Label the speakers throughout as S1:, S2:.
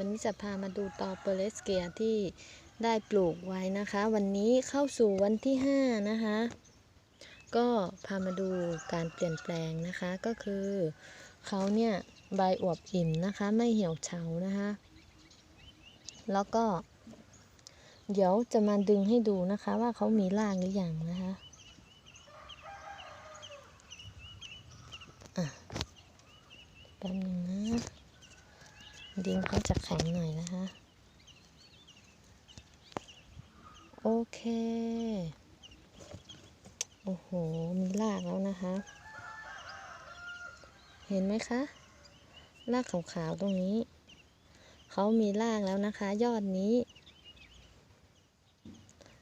S1: วันนี้จะพามาดูตอเปอร์เลสเกียที่ได้ปลูกไว้นะคะ วันนี้เข้าสู่วันที่ 5 นะคะ ก็พามาดูการเปลี่ยนแปลงนะคะ ก็คือเขาเนี่ยใบอวบอิ่มนะคะ ไม่เหี่ยวเฉานะคะ แล้วก็ เดี๋ยวจะมาดึงให้ดูนะคะว่าเขามีรากหรือยังนะคะแป๊บนึงนะ ดินเขาจะแข็งหน่อยนะคะ โอเค โอ้โห มีรากแล้วนะคะ เห็นไหมคะ รากขาวๆตรงนี้ เขามีรากแล้วนะคะ ยอดนี้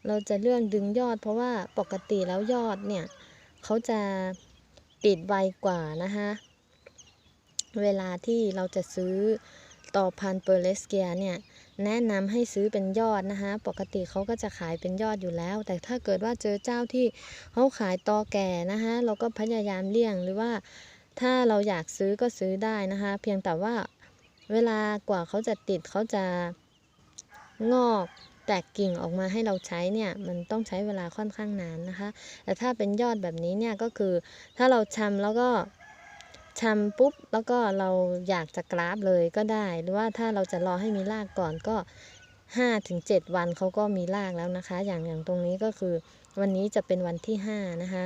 S1: เราจะเลือกดึงยอด เพราะว่าปกติแล้วยอดเนี่ย เขาจะติดไวกว่านะคะเวลาที่เราจะซื้อ ต่อพันเปอร์เลสเกียเนี่ยแนะนำให้ซื้อเป็นยอดนะคะ ปกติเขาก็จะขายเป็นยอดอยู่แล้ว แต่ถ้าเกิดว่าเจอเจ้าที่เขาขายตอแก่นะคะเราก็พยายามเลี่ยงหรือว่าถ้าเราอยากซื้อก็ซื้อได้นะคะ เพียงแต่ว่าเวลากว่าเขาจะติดเขาจะงอกแตกกิ่งออกมาให้เราใช้เนี่ยมันต้องใช้เวลาค่อนข้างนานนะคะ แต่ถ้าเป็นยอดแบบนี้เนี่ยก็คือถ้าเราชำแล้วก็ ชำปุ๊บแล้วก็เราอยากจะกราฟเลยก็ได้ หรือว่าถ้าเราจะรอให้มีรากก่อนก็5ถึง7วันเขาก็มีรากแล้วนะคะ อย่างอย่างตรงนี้ก็คือ วันนี้จะเป็นวันที่5นะคะ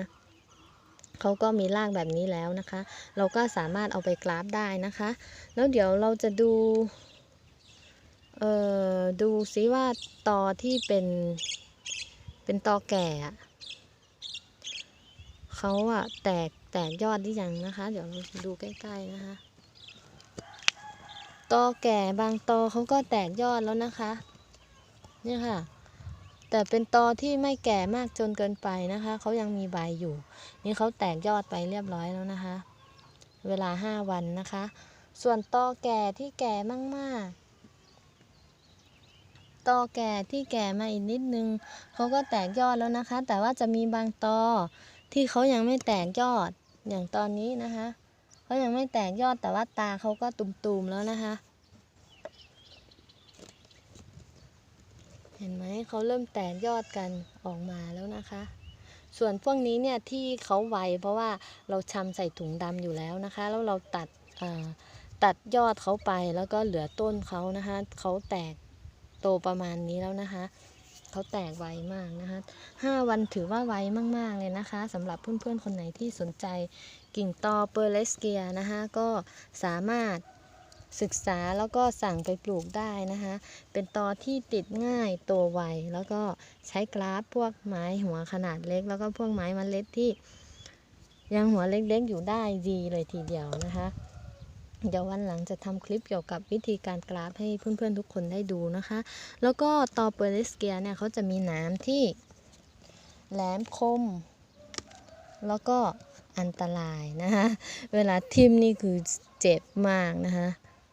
S1: เขาก็มีรากแบบนี้แล้วนะคะ เราก็สามารถเอาไปกราฟได้นะคะ แล้วเดี๋ยวเราจะดูเอ่อดูซิว่าตอที่เป็นเป็นตอแก่อะ เขาอะแตกแตกยอดหรือยังนะคะ เดี๋ยวเราดูใกล้ๆนะคะตอแก่บางตอเขาก็แตกยอดแล้วนะคะ เนี่ยค่ะ แต่เป็นตอที่ไม่แก่มากจนเกินไปนะคะเขายังมีใบอยู่ นี่เขาแตกยอดไปเรียบร้อยแล้วนะคะ เวลาห้าวันนะคะ ส่วนตอแก่ที่แก่มากๆตอแก่ที่แก่มาอีกนิดนึงเขาก็แตกยอดแล้วนะคะ แต่ว่าจะมีบางตอ ที่เขายังไม่แตกยอดอย่างตอนนี้นะคะเขายังไม่แตกยอดแต่ว่าตาเขาก็ตุ่มๆแล้วนะคะ เห็นไหมเขาเริ่มแตกยอดกันออกมาแล้วนะคะ ส่วนพวกนี้เนี่ยที่เขาไวเพราะว่าเราชำใส่ถุงดำอยู่แล้วนะคะ แล้วเราตัดตัดยอดเขาไปแล้วก็เหลือต้นเขานะคะเขาแตกโตประมาณนี้แล้วนะคะ เขาแตกไวมากนะคะห้าวันถือว่าไวมาก ๆ เลยนะคะสำหรับเพื่อนๆ คนไหนที่สนใจกิ่งตอเปอร์เลสเกียนะคะก็สามารถศึกษาแล้วก็สั่งไปปลูกได้นะคะ เป็นตอที่ติดง่ายโตไว แล้วก็ใช้กราฟพวกไม้หัวขนาดเล็ก แล้วก็พวกไม้มเมล็ดที่ยังหัวเล็กๆอยู่ได้ดีเลยทีเดียวนะคะ เดี๋ยววันหลังจะทำคลิปเกี่ยวกับวิธีการกราฟให้เพื่อนๆทุกคนได้ดูนะคะ แล้วก็ต่อเปอร์เลสเกียเนี่ยเขาจะมีนามที่แหลมคม แล้วก็อันตรายนะคะเวลาทิ่มนี่คือเจ็บมากนะคะ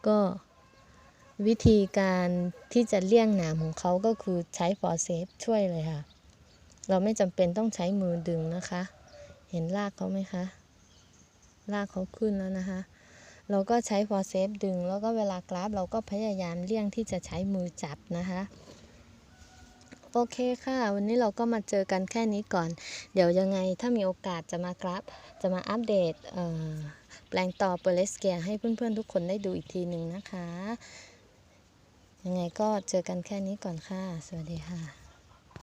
S1: ก็วิธีการที่จะเลี่ยงหนามของเขาก็คือใช้ฟอร์เซฟช่วยเลยค่ะ เราไม่จำเป็นต้องใช้มือดึงนะคะ เห็นรากเขาไหมคะ รากเขาขึ้นแล้วนะคะ เราก็ใช้ฟอร์เซฟดึง แล้วก็เวลากราฟเราก็พยายามเลี่ยงที่จะใช้มือจับนะคะโอเคค่ะ วันนี้เราก็มาเจอกันแค่นี้ก่อน เดี๋ยวยังไงถ้ามีโอกาสจะมากราฟจะมาอัปเดตแปลงต่อเปอร์เลสเกียให้เพื่อนๆทุกคนได้ดูอีกทีหนึ่งนะคะ ยังไงก็เจอกันแค่นี้ก่อนค่ะ สวัสดีค่ะ